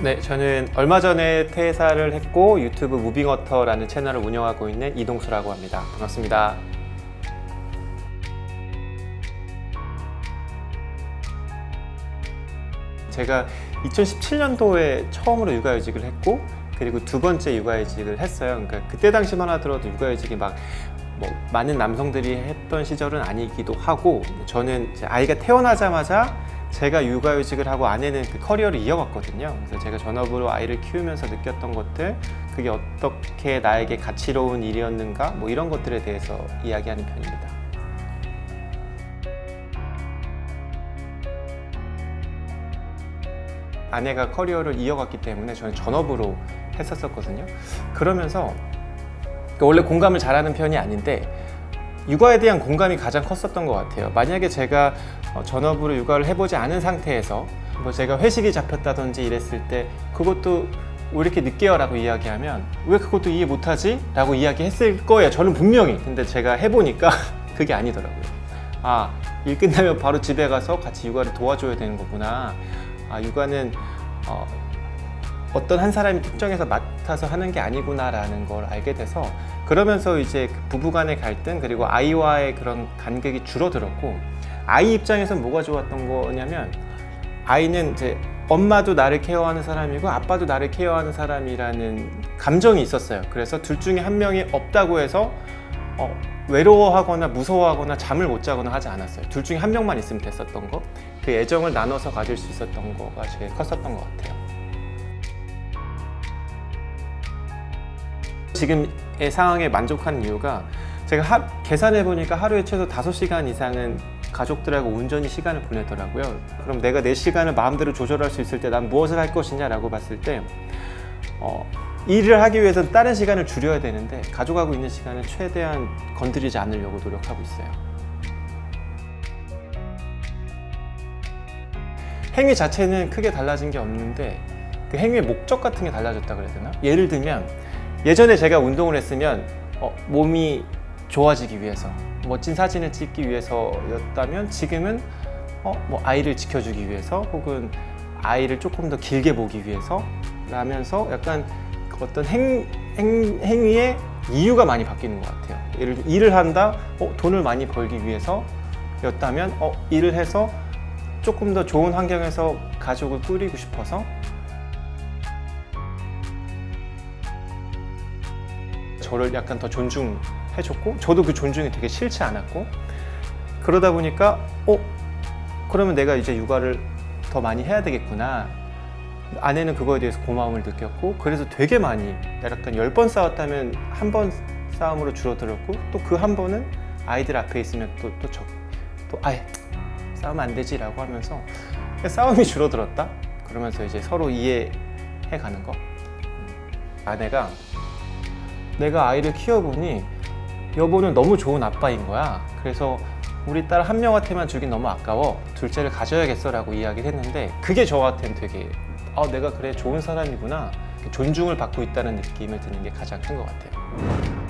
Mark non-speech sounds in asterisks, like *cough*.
네, 저는 얼마 전에 퇴사를 했고 유튜브 무빙어터라는 채널을 운영하고 있는 이동수라고 합니다. 반갑습니다. 제가 2017년도에 처음으로 육아휴직을 했고 그리고 두 번째 육아휴직을 했어요. 그러니까 그때 당시만 하더라도 육아휴직이 막 뭐 많은 남성들이 했던 시절은 아니기도 하고 저는 아이가 태어나자마자 제가 육아휴직을 하고 아내는 그 커리어를 이어갔거든요. 그래서 제가 전업으로 아이를 키우면서 느꼈던 것들, 그게 어떻게 나에게 가치로운 일이었는가, 뭐 이런 것들에 대해서 이야기하는 편입니다. 아내가 커리어를 이어갔기 때문에 저는 전업으로 했었었거든요. 그러면서 그러니까 원래 공감을 잘하는 편이 아닌데 육아에 대한 공감이 가장 컸었던 것 같아요. 만약에 제가 어, 전업으로 육아를 해보지 않은 상태에서 뭐 제가 회식이 잡혔다든지 이랬을 때 그것도 왜 이렇게 늦게요라고 이야기하면 왜 그것도 이해 못하지? 라고 이야기했을 거예요. 저는 분명히. 근데 제가 해보니까 *laughs* 그게 아니더라고요. 아, 일 끝나면 바로 집에 가서 같이 육아를 도와줘야 되는 거구나. 아, 육아는 어, 어떤 한 사람이 특정해서 맡아서 하는 게 아니구나라는 걸 알게 돼서 그러면서 이제 그 부부간의 갈등 그리고 아이와의 그런 간격이 줄어들었고 아이 입장에서 뭐가 좋았던 거냐면 아이는 이제 엄마도 나를 케어하는 사람이고 아빠도 나를 케어하는 사람이라는 감정이 있었어요. 그래서 둘 중에 한 명이 없다고 해서 어, 외로워하거나 무서워하거나 잠을 못 자거나 하지 않았어요. 둘 중에 한 명만 있으면 됐었던 거. 그 애정을 나눠서 가질 수 있었던 거가 제일 컸었던 것 같아요. 지금의 상황에 만족하는 이유가 제가 하, 계산해 보니까 하루에 최소 5시간 이상은 가족들하고 온전히 시간을 보내더라고요. 그럼 내가 내 시간을 마음대로 조절할 수 있을 때 난 무엇을 할 것이냐라고 봤을 때 어, 일을 하기 위해서는 다른 시간을 줄여야 되는데 가족하고 있는 시간을 최대한 건드리지 않으려고 노력하고 있어요. 행위 자체는 크게 달라진 게 없는데 그 행위의 목적 같은 게 달라졌다 그래야 되나? 예를 들면 예전에 제가 운동을 했으면 어, 몸이 좋아지기 위해서 멋진 사진을 찍기 위해서였다면 지금은 어, 뭐 아이를 지켜주기 위해서 혹은 아이를 조금 더 길게 보기 위해서 라면서 약간 어떤 행, 행, 행위의 이유가 많이 바뀌는 것 같아요. 예를 들어 일을 한다, 어, 돈을 많이 벌기 위해서였다면 어, 일을 해서 조금 더 좋은 환경에서 가족을 꾸리고 싶어서 저를 약간 더 존중해줬고 저도 그 존중이 되게 싫지 않았고 그러다 보니까 어 그러면 내가 이제 육아를 더 많이 해야 되겠구나 아내는 그거에 대해서 고마움을 느꼈고 그래서 되게 많이 약간 열 번 싸웠다면 한 번 싸움으로 줄어들었고 또 그 한 번은 아이들 앞에 있으면 또또저또 아예 싸우면 안 되지라고 하면서 싸움이 줄어들었다 그러면서 이제 서로 이해해 가는 거 음. 아내가 내가 아이를 키워보니 여보는 너무 좋은 아빠인 거야. 그래서 우리 딸 한 명한테만 주긴 너무 아까워. 둘째를 가져야겠어라고 이야기를 했는데 그게 저한테는 되게 아 내가 그래 좋은 사람이구나 존중을 받고 있다는 느낌을 드는 게 가장 큰 것 같아요.